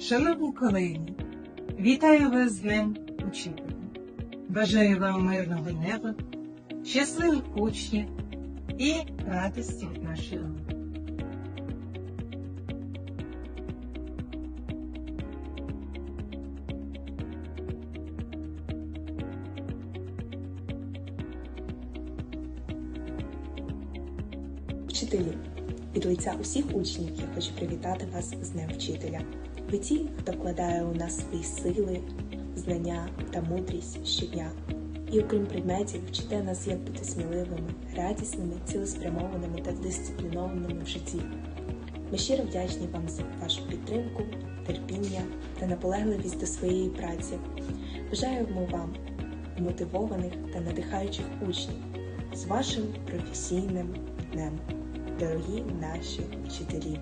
Шановні колеги, вітаю вас з Днем Учителя. Бажаю вам мирного неба, щасливих учнів і радості від нашої роботи. Вчителі, від лиця усіх учнів я хочу привітати вас з Днем Вчителя. Ви ті, хто вкладає у нас свої сили, знання та мудрість щодня. І окрім предметів, вчите нас, як бути сміливими, радісними, цілеспрямованими та дисциплінованими в житті. Ми щиро вдячні вам за вашу підтримку, терпіння та наполегливість до своєї праці. Бажаємо вам мотивованих та надихаючих учнів з вашим професійним днем, дорогі наші вчителі.